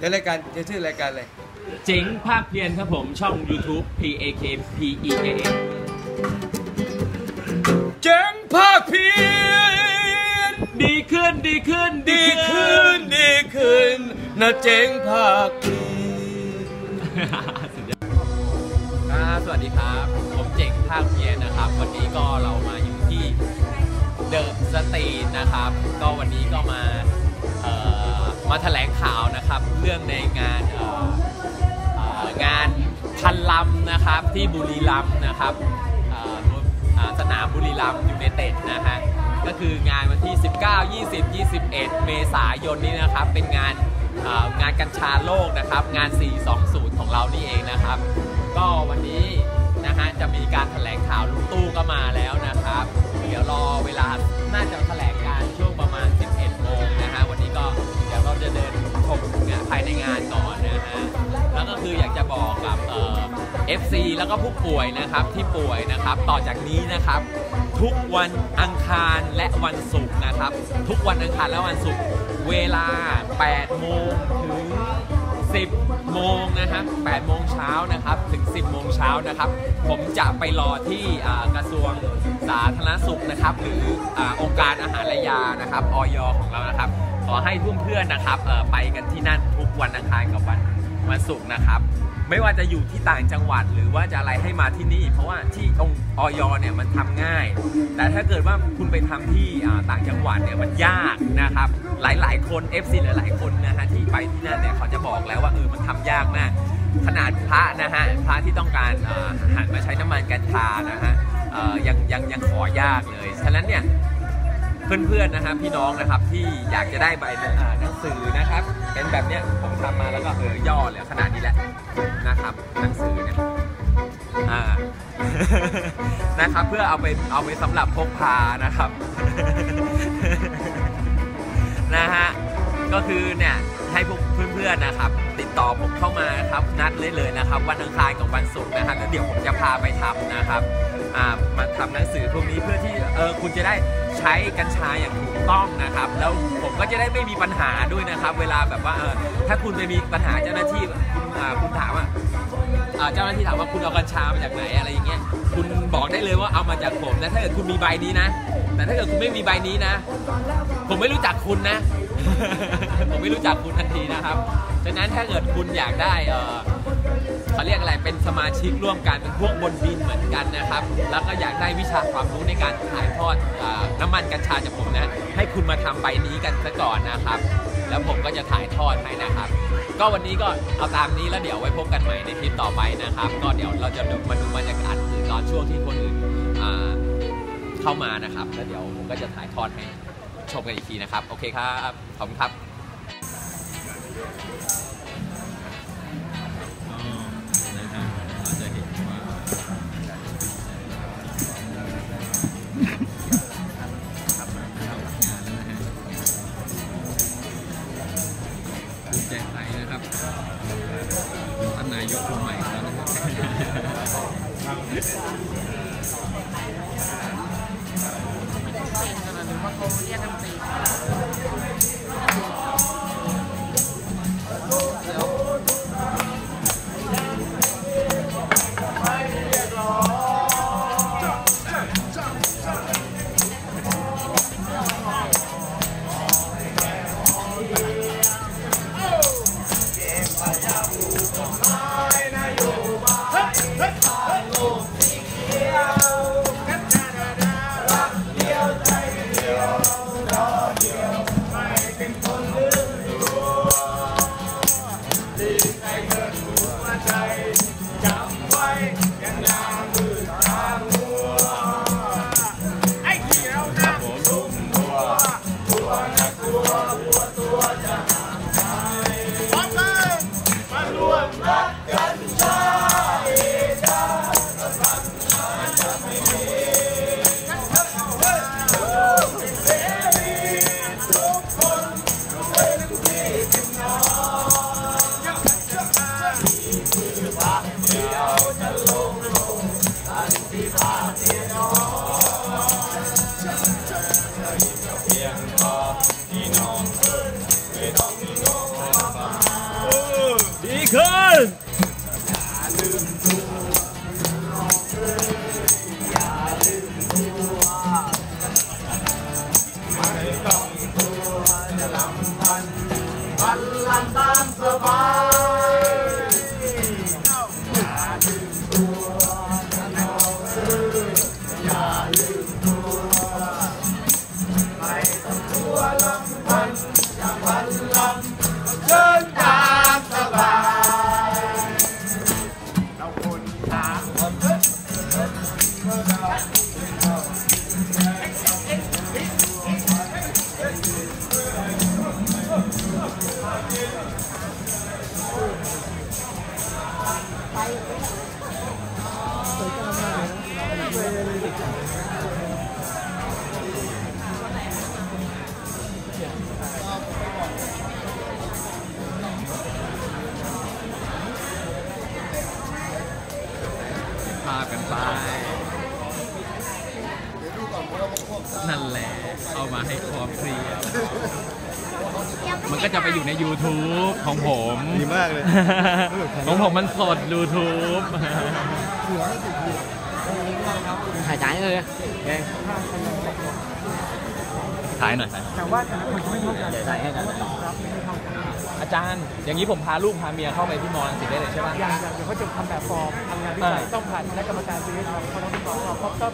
ในรายการจะชื่อรายการอะไรเจ๋งภาคเพียนครับผมช่อง YouTube P A K P E A N เจ๋งภาคเพียนดีขึ้นดีขึ้นดีขึ้นดีขึ้นนะเจ๋งภาคเพียนสุดยอดครับสวัสดีครับ ผมเจ๋งภาคเพียนนะครับ วันนี้ก็เรามาอยู่ที่เดอะสตรีทนะครับ ก็วันนี้ก็มาเอ่อ มาแถลงข่าวนะครับเรื่องในงานงานพันลำนะครับที่บุรีรัมย์นะครับสนามบุรีรัมย์ยูไนเต็ดนะฮะก็คืองานวันที่ 19 20 21 เมษายนนี้นะครับเป็นงานงานกัญชาโลกนะครับงาน 420 ของเรานี่เองนะครับ ก็วันนี้นะฮะจะมีการแถลงข่าวลุงตู้ก็มาแล้วนะครับ เดี๋ยวรอเวลาน่าจะแถลง ภายในงานก่อนนะฮะแล้วก็คืออยากจะบอกกับเอ่อ FC แล้วก็ผู้ป่วยนะครับที่ป่วยนะครับ ต่อจากนี้นะครับ ทุกวันอังคารและวันศุกร์นะครับ ทุกวันอังคารและวันศุกร์เวลา 8 โมงถึง 10 โมงนะครับ8โมงเช้านะครับถึง 10 โมงเช้านะครับ ผมจะไปรอที่อ่ากระทรวงสาธารณสุขนะครับ หรืออาองค์การอาหารและยานะครับออยของเรานะครับ อให้เพื่อนๆนะครับไปกันที่นั่นทุกวันอังคารกับวันวันศุกร์นะครับ ไม่ว่าจะอยู่ที่ต่างจังหวัดหรือว่าจะอะไรให้มาที่นี่ เพราะว่าที่องค์ออยเนี่ยมันทำง่าย แต่ถ้าเกิดว่าคุณไปทำที่ต่างจังหวัดเนี่ยมันยากนะครับ หลายๆ คน FC หลายๆคนนะฮะที่ไปที่นั่นเนี่ยเขาจะบอกแล้วว่าเออมันทำยากมากขนาดพระนะฮะพระที่ต้องการหันมาใช้น้ำมันกัญชานะฮะยังยังยังขอยากเลยฉะนั้นเนี่ย เพื่อนๆนะครับพี่น้องนะครับที่อยากจะได้ใบหนังสือนะครับเป็นแบบเนี้ยผมทำมาแล้วก็เออย่อเหลือขนาดนี้แหละนะครับหนังสือเนี่ยอ่านะครับเพื่อเอาไปเอาไปสำหรับพกพานะครับนะฮะก็คือเนี่ยให้พวกเพื่อนๆนะครับ ติดต่อผมเข้ามาครับนัดเลยเลยนะครับ วันอังคารกับวันศุกร์นะครับแล้วเดี๋ยวผมจะพาไปทำนะครับ มาทำหนังสือพวกนี้เพื่อที่เออคุณจะได้ใช้กัญชาอย่างถูกต้องนะครับ แล้วผมก็จะได้ไม่มีปัญหาด้วยนะครับ เวลาแบบว่าเออถ้าคุณไปมีปัญหาเจ้าหน้าที่คุณคุณถามว่าเจ้าหน้าที่ถามว่าคุณเอากัญชามาจากไหนอะไรอย่างเงี้ยคุณบอกได้เลยว่าเอามาจากผมนะถ้าเกิดคุณมีใบนี้นะ แต่ถ้าเกิดคุณไม่มีใบนี้นะ ผมไม่รู้จักคุณนะ ผมไม่รู้จักคุณทันทีนะครับฉะนั้นถ้าเกิดคุณอยากได้ เขาเรียกอะไรเป็นสมาชิกร่วมกันเป็นพวกบนดินเหมือนกันนะครับ แล้วก็อยากได้วิชาความรู้ในการถ่ายทอดอน้ำมันกัญชาจากผมนะ ให้คุณมาทำใบนี้กันซะก่อนนะครับ แล้วผมก็จะถ่ายทอดให้นะครับ ก็วันนี้ก็เอาตามนี้แล้วเดี๋ยวไว้พบกันใหม่ในคลิปต่อไปนะครับ ก็เดี๋ยวเราจะมาดูบรรยากาศคือตอนช่วงที่คนอื่นเข้ามานะครับ แล้วเดี๋ยวผมก็จะถ่ายทอดให้ชมกันอีกทีนะครับ โอเคครับ ขอบคุณครับ หรือว่าเขาเรี จะไปอยู่ใน YouTube ของผม ดีมากเลยของผมมันสด YouTube ถ่ายจ่ายเลยถ่ายหน่อย แต่ว่าแต่ละคนไม่เท่ากันถ่ายให้กันครับไม่เท่ากันอาจารย์ อย่างนี้ผมพาลูกพาเมียเข้าไปที่มอลังสิตได้เลยใช่ปะอย่างอย่างเดี๋ยวเขาจะทำแบบฟอร์มทำงานวิจัยอ่าต้องผ่านคณะกรรมการซื้อทำเขาต้องสอบเรา เขาก็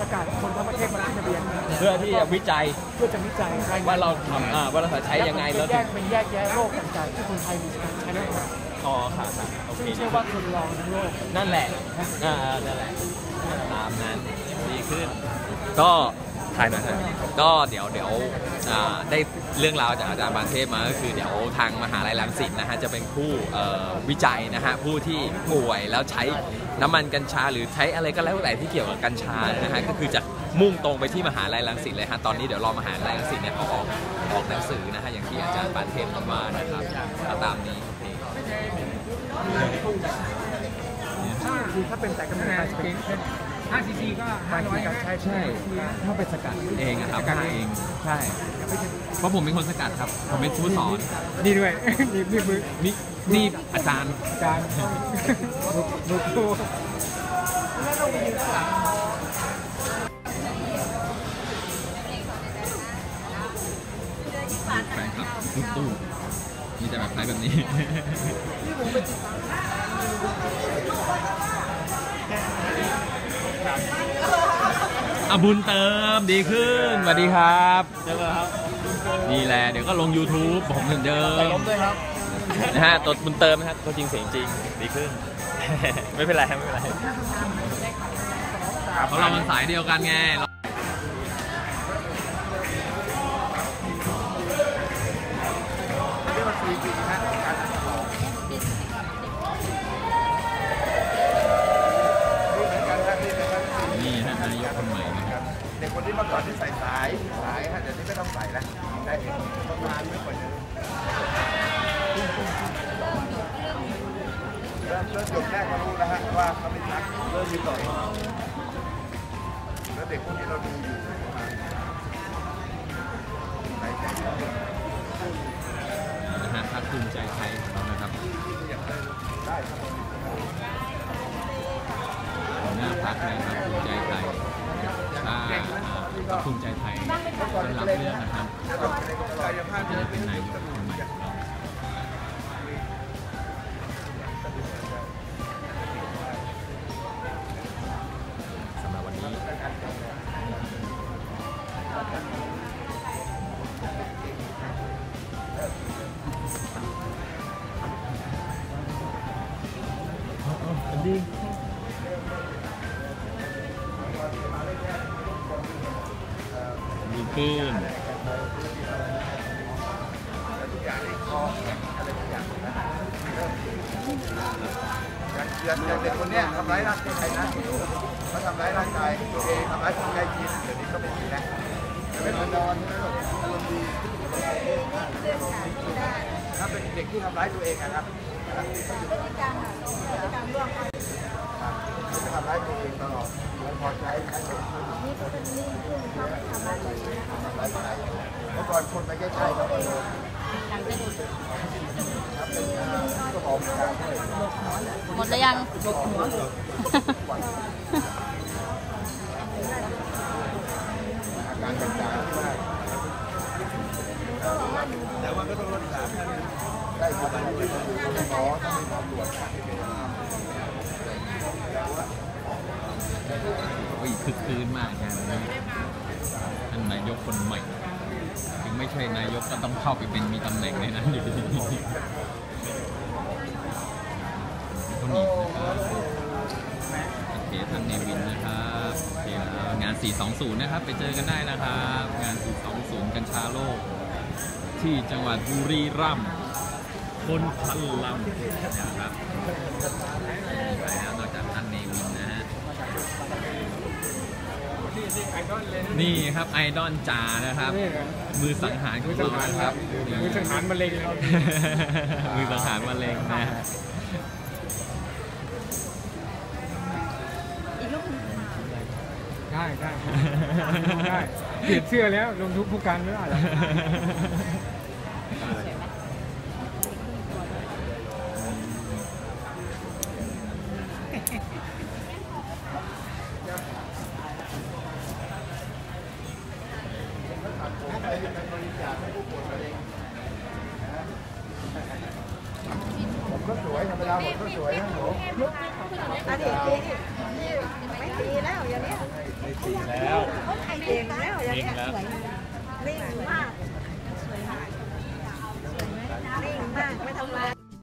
ประกาศคนทั้งประเทศมาลงทะเบียนเพื่อที่จะวิจัยเพื่อจะวิจัยรายงนว่าเราทำอ่าว่าเราใช้ยังไงแล้วแยกเป็นแยกแยะโรคต่างๆที่คนไทยมีการใช้ได้หมดอ๋อค่ะค่ะโอเคซึ่งเชื่อว่าคนลองทั้งโลกนั่นแหละอ่านั่นแหละตามนั้นดีขึ้นก็ ถ่ายหน่อยนะก็เดี๋ยวเดี๋ยวอ่าได้เรื่องราวจากอาจารย์บานเทพมาก็คือเดี๋ยวทางมหาลัยรังสิตนะฮะจะเป็นผู้เอ่อวิจัยนะฮะผู้ที่ป่วยแล้วใช้น้ำมันกัญชาหรือใช้อะไรก็แล้วแต่ที่เกี่ยวกับกัญชานะฮะก็คือจะมุ่งตรงไปที่มหาลัยรังสิตเลยฮะตอนนี้เดี๋ยวรอมหาลัยรังสิตเนี่ยเขาออกออกหนังสือนะฮะอย่างที่อาจารย์บานเทพว่านะครับก็ตามนี้โอเคคือถ้าเป็นแต่กรรม การจะเป็น5ซีซีก็การ500การใช้ใช่ถ้าไปสกัดเองอะครับฆ่าเองใช่ เพราะผมเป็นคนสกัดครับ ผมเป็นผู้สอนนี่ด้วยนี่นี่มือนี่นี่อาจารย์การบุกบุกตัวแล้วต้องไปยืนข้างหลังแฟนคลับทุกตู้มีแต่แบบไทยแบบนี้ อาบุญเติมดีขึ้นสวัสดีครับเจอครับนี่แหละเดี๋ยวก็ลง YouTube ผมเหมือนเดิมล้มด้วยครับนะฮะตัวบุญเติมนะครับตัวจริงเสียงจริงดีขึ้น ไม่เป็นไรไม่เป็นไรเพราะเรามันสายเดียวกันไง เริ่มเริ่มจบแรกก็รู้แล้วฮะว่าเขาไม่รักเริ่มมีต่อยแล้วเด็กพวกนี้เราดูอยู่ประมาณไหนจะนะฮะภาคภูมิใจไทยของเรานะครับหัวหน้าพักนะครับภูมิใจไทยถ้าพรรคภูมิใจไทยเป็นรับเลือกนะครับจะได้เป็นนายก อย่างเด็กคนเนี้ยทำร้ายร่างกายนะเขาทำร้ายร่างกายตัวเองทำร้ายคนใกล้ชิดเดี๋ยวนี้ก็ไม่มีนะไม่เหมือนนอนอารมณ์ดีถ้าเป็นเด็กที่ทำร้ายตัวเองอะครับจะทำร้ายตัวเองตลอดพอใจใช้เป็นทำร้ายตัวเองเมื่อก่อนคนไม่ใกล้ๆเขาก็โดน หมดแล้วยัง การต่างๆที่ว่าแต่ว่าก็ต้องรักษาได้ครับหมอต้องมีหมตรวจโอ้ยคึกคืนมากงานนี้ท่านนายกคนใหม่ ถึงไม่ใช่นายกก็ต้องเข้าไปเป็นมีตำแหน่งในนั้นอยู่ดีคนอีกนะครับโอเคท่านเนวินนะครับโอเคแล้วงาน 420 นะครับ ไปเจอกันได้นะครับ งาน 420 กัญชาโลก ที่จังหวัดบุรีรัมย์คนพันลำนะครับมีใครแล้วนอกจากท่านเนวินนะฮะ นี่ครับไอดอลจ่านะครับนี่มือสังหารของเรานะครับ มือสังหารมะเร็งเรามือสังหารมะเร็งนะฮะได้ได้ได้เปลี่ยนเสื้อแล้วลงทุกผู้การไม่ได้หรอ ผมก็สวยธรรมดาผมก็สวยนะหนูอันนี้ตีไม่ตีแล้วอย่างเนี้ยไม่ตีแล้วเก่งแล้วอย่างเองเนี้ยแล้วนิ่งมากนิ่งมากไม่ทำงาน